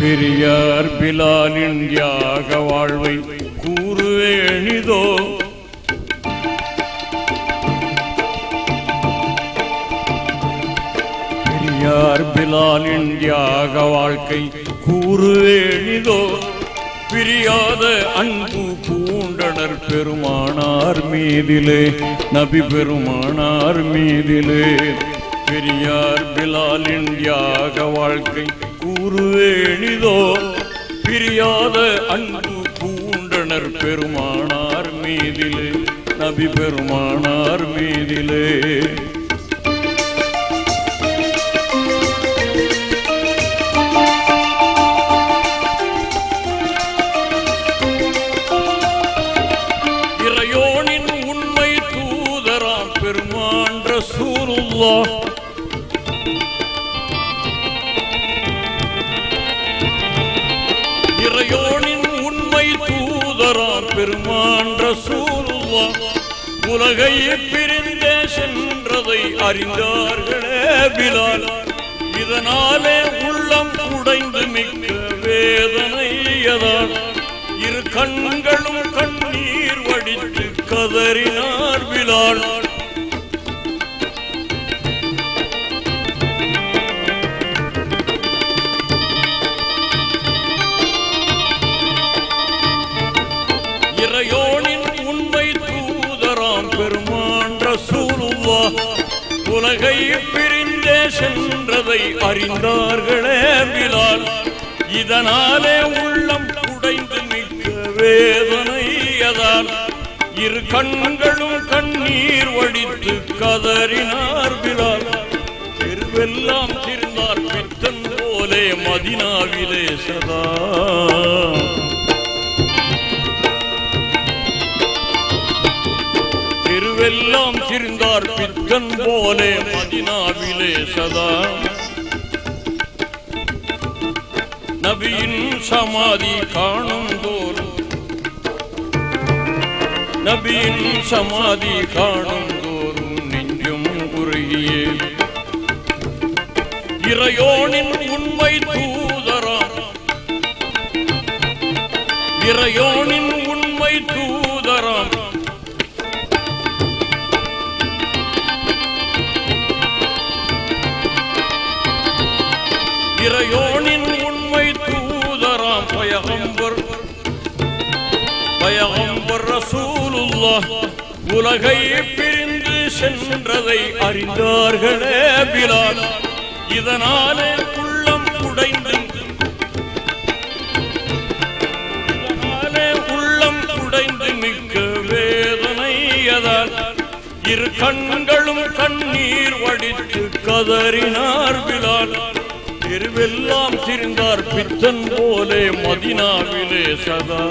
பெரியார் பிலாலின் தியாக வாழ்வை கூறுவேணிதோ பெரியார் பிலாலின் தியாக வாழ்க்கை கூறுவேணிதோ பிரியாத அன்பு பூண்டனர் பெருமானார் மீதிலே நபி பெருமானார் மீதிலே. பெரியார் பிலாலின் தியாக வாழ்க்கை கூறுவேணிதோ பிரியாத அன்பு பூண்டனர் பெருமானார் மீதிலே நபி பெருமானார் மீதிலே. இறையோனின் உண்மை தூதராம் பெருமான்ற ரசூலுல்லாஹ் பகை பிரிந்தே சென்றதை அறிந்தார்களே பிலால். இதனாலே உள்ளம் உடைந்து மிக்க வேதனையதால் இரு கண்களும் கண்ணீர் வடித்து கதறினார் பிலால். சென்றதை அறிந்தார்களே விழால் இதனாலே உள்ளம் குடைந்து மிக்க வேதனையதால் இரு கண்களும் கண்ணீர் வடித்து கதறினார் விழால் தெருவெல்லாம் திருந்தார் பித்தன் போலே மதினாவிலே சதா. தெருவெல்லாம் திருந்தார் பித்தன் போலே மதினாவிலே சதா. நபியின் சமாதி காணும் தோறும் நபியின் சமாதி காணும் தோறும் நெஞ்சும் உருகியே. இறையோனின் உண்மை தூதராம். இறையோனின் பயகம்பர் பயகம்பர் ரசூலுல்லா உலகை பிரிந்து சென்றதை அறிந்தார்களே பிலால் இதனாலே உள்ளம் உடைந்து இதனாலே உள்ளம் உடைந்து மிக்க வேதனையதால் இரு கண்களும் கண்ணீர் வடித்து கதறினார் பிலால் தெருவெல்லாம் திரிந்தார் பித்தன் போலே மதினாவிலே சதா.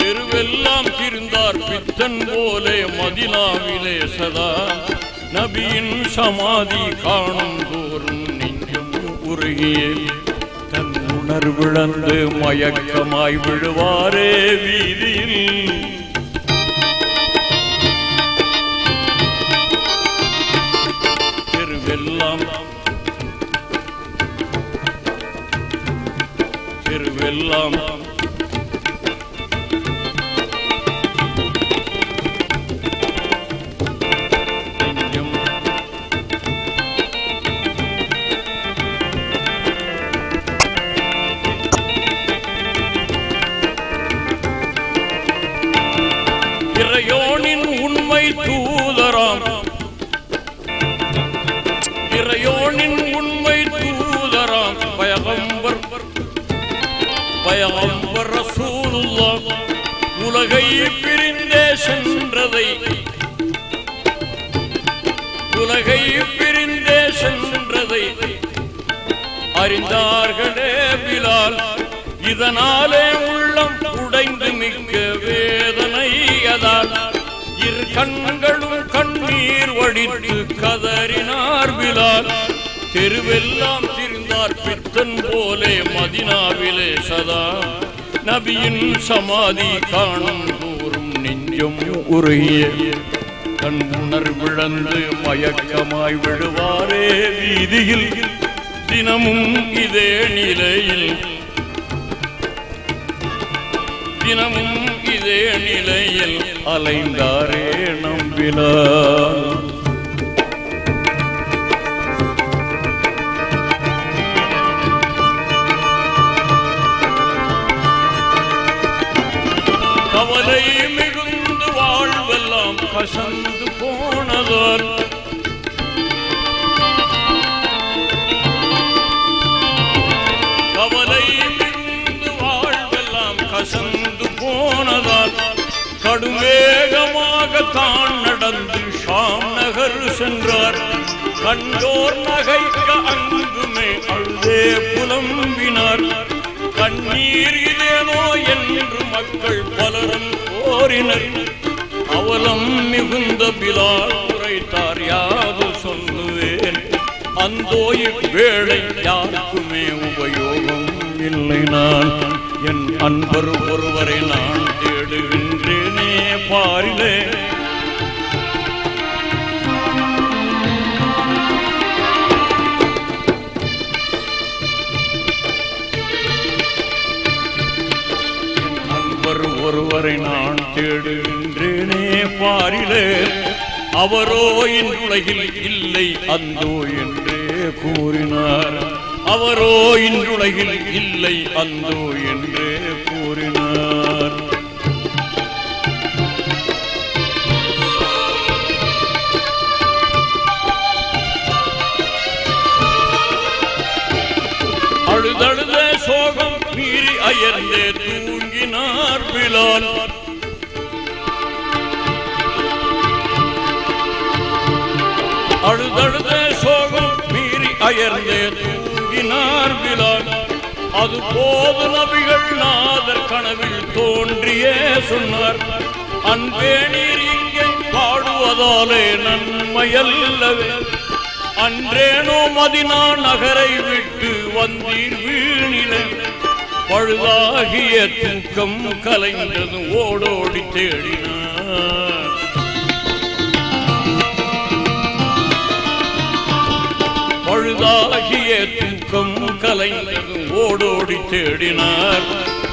தெருவெல்லாம் திரிந்தார் பித்தன் போலே மதினாவிலே சதா. நபியின் சமாதி காணும் தோறும் நெஞ்சம் உருகியே தன் உணர்விழந்து மயக்கமாய் விழுவாரே வீதியில். தெருவெல்லாம் பிரிந்தே சென்றதை உலகை பிரிந்தே சென்றதை அறிந்தார்களே பிலால் இதனாலே உள்ளம் உடைந்து மிக்க வேதனை அதால். இரு கண்களும் கண்ணீர் வடித்து கதறினார் பிலால். தெருவெல்லாம் திரிந்தார் பித்தன் போலே மதினாவிலே சதா. நபியின் சமாதி காணும் தோறும் நெஞ்சும் உருகிய கண் விழந்து மயக்கமாய் விழுவாரே வீதியில். தினமும் இதே நிலையில். தினமும் இதே நிலையில் அலைந்தாரே நம்பினார் கவலை மிகுந்து வாழ்வெல்லாம் கசந்து போனதால் கவலை மிகுந்து வாழ்வெல்லாம் கசந்து போனதால் கடுவேகமாக தான் நடந்து ஷாம் நகர் சென்றார். கண்டோர் நகைக்க அங்குமே அழுதே புலம்பினார். கண்ணீர் இதேனோ என்று மக்கள் பலரும் கோரினர். அவலம் மிகுந்த பிலால் உரைத்தார் யாது சொல்லுவேன். அந்தோ இவ்வேளை யாருக்குமே உபயோகம் இல்லை நான். என் அன்பர் ஒருவரை நான் தேடுகின்றேனே பாரிலே. மாறிலே பாரிலே அவரோ இன்றுலகில் இல்லை அந்தோ என்றே கூறினார். அவரோ இன்றுலகில் இல்லை அந்தோ என்றே கூறினார். அழுதழுத சோகம் மீறி அயர்ந்தே தூங்கினார் பிலான். மீறி தூங்கினார் பிலால் அது போது நபிகள் நாதர் கனவில் தோன்றியே சொன்னார். அன்பே நீர் இங்கே பாடுவதாலே நன்மையல்லவே. அன்றேனோ மதினா நகரை விட்டு வந்தீர் வீணிலே. பழுதாகிய தூக்கம் கலைந்ததும் ஓடோடி தேடினார். பழுதாகிய தூக்கம் கலைந்தது ஓடோடி தேடினார்.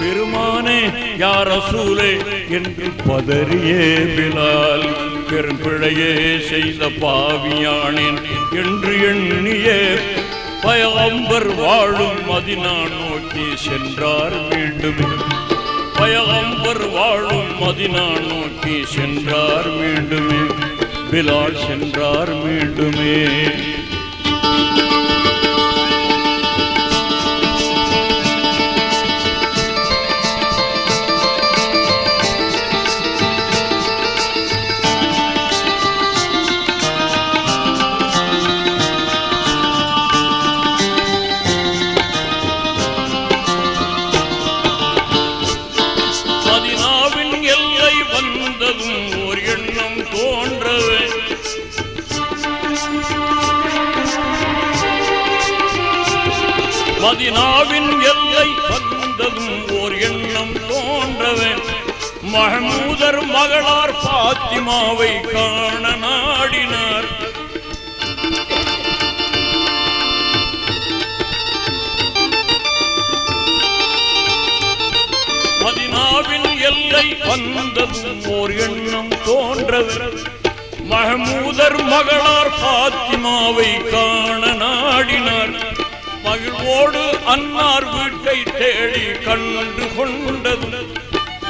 பெருமானே யார சூலே என்று பதறியே பிலால். பெரும்பிழையே செய்த பாவியானேன் என்று எண்ணியே பயகம்பர் வாழும் மதினா நோக்கி சென்றார் மீண்டும். பயகம்பர் வாழும் மதினா நோக்கி சென்றார் மீண்டுமே. பிலால் சென்றார் மீண்டுமே. thank you. மதினாவின் எல்லை வந்ததும் ஓர் எண்ணம் தோன்றவன். மஹமூதர் மகளார் பாத்திமாவை காண நாடினார். மதினாவின் எல்லை வந்ததும் ஓர் எண்ணம் தோன்றவே மஹமூதர் மகளார் பாத்திமாவை காண நாடினார். மகிழ்வோடு அன்னார் வீட்டை தேடி கண்டு கொண்டது.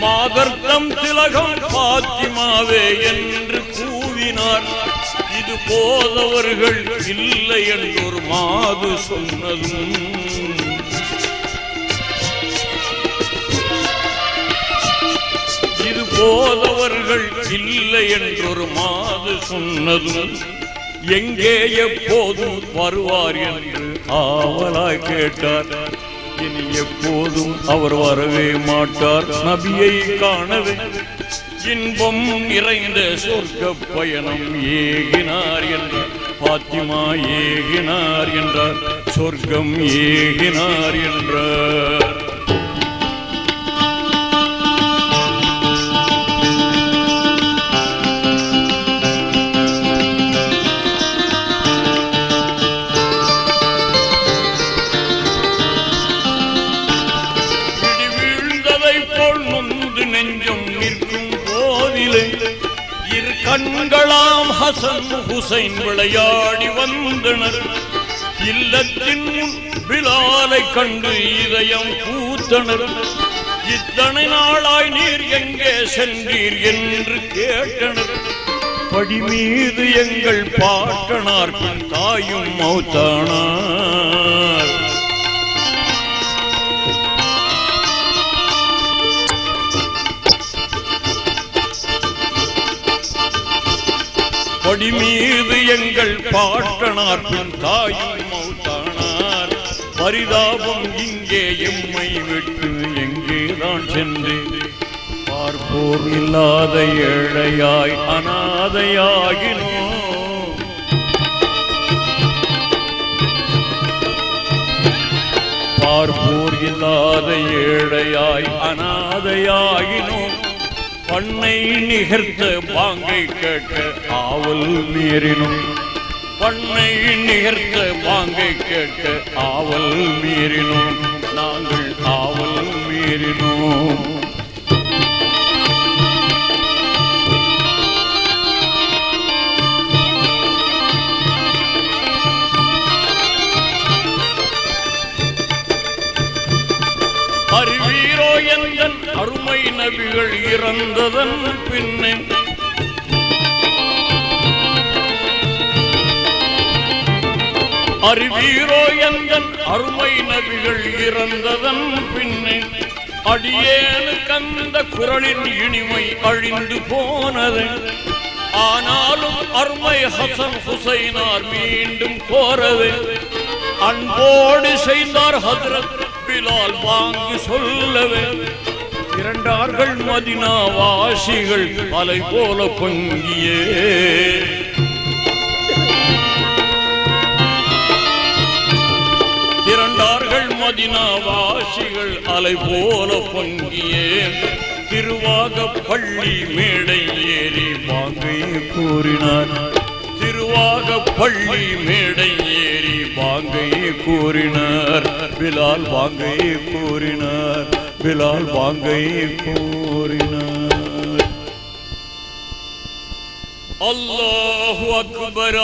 மாதர்த்தம் திலகம் பாத்திமாவே என்று கூவினார். இது போதவர்கள் இல்லை என்றொரு மாது சொன்னதும். இது போதவர்கள் இல்லை என்றொரு மாது சொன்னதும். எங்கே எப்போதும் வருவார் என்று ஆவலாய் கேட்டார். இனி எப்போதும் அவர் வரவே மாட்டார். நபியை காணவே இன்பம் நிறைந்த சொர்க்க பயணம் ஏகினார் என்றார் பாத்திமா ஏகினார் என்றார். சொர்க்கம் ஏகினார் என்றார். ஹுசைன் விளையாடி வந்தனர். இல்லத்தின் முன் பிலாலை கண்டு இதயம் பூத்தனர். இத்தனை நாளாய் நீர் எங்கே சென்றீர் என்று கேட்டனர். படி மீது எங்கள் பாட்டனார் தாயும் மௌத்தானார். படி மீது எங்கள் பாட்டனார் பின் தாயும் மௌத்தானார். பரிதாபம் இங்கே எம்மை விட்டு எங்கேதான் சென்று? பார்ப்போர் இல்லாத ஏழையாய் அனாதையாகினோ பார்ப்போர் இல்லாத ஏழையாய் அனாதையாகினோம் பண்ணை நிகர்த்த பாங்கை கேட்க ஆவல் மீறினும் பண்ணை நிகர்த்த பாங்கை கேட்க ஆவல் மீறினோம் நாங்கள் ஆவல் மீறினோம் நபிகள் இறந்ததன் பின்னே. அறிவீரோ எந்தன் அருமை நபிகள் இறந்ததன் பின்னே. அடியேனு கந்த குரலின் இனிமை அழிந்து போனது. ஆனாலும் அருமை ஹசன் ஹுசைனார் மீண்டும் கோரது. அன்போடு செய்தார் ஹதரத் பிலால் வாங்கி சொல்லவே. இரண்டார்கள் மதினா வாசிகள் அலை போல பொங்கியே. திரண்டார்கள் மதினா வாசிகள் அலை போல பொங்கியே. திருவாக பள்ளி மேடை ஏறி வாங்கை கூறினார். திருவாக பள்ளி மேடை ஏறி வாங்கை கூறினார். பிலால் வாங்கை கூறினார். பிலால் வாங்கை கூறினார் அல்லாஹு அக்பர்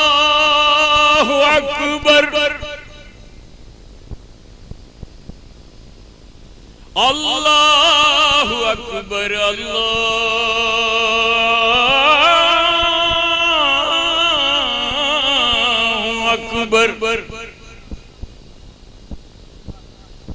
அல்லாஹு அக்பர் அல்லாஹு அக்பர் அல்லாஹு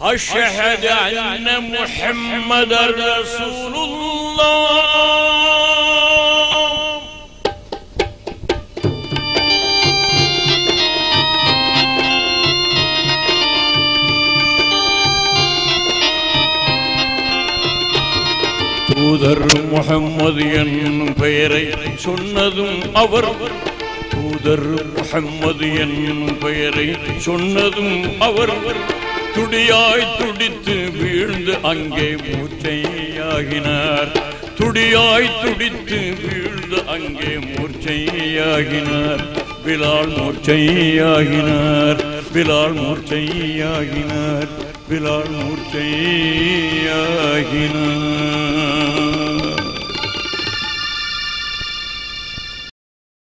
أشهد أن محمد رسول الله தூதர் முகம்மது என்னும் பெயரை சொன்னதும் அவர் தூதர் முகம்மது என்னும் பெயரை சொன்னதும் அவர் துடியாய் துடித்து வீழ்ந்து அங்கே மூர்ச்சையாகினார். துடியாய் துடித்து வீழ்ந்து அங்கே மூர்ச்சையாகினார். பிலால் மூர்ச்சையாகினார். பிலால் மூர்ச்சையாகினார். பிலால் மூர்ச்சையாகினார்.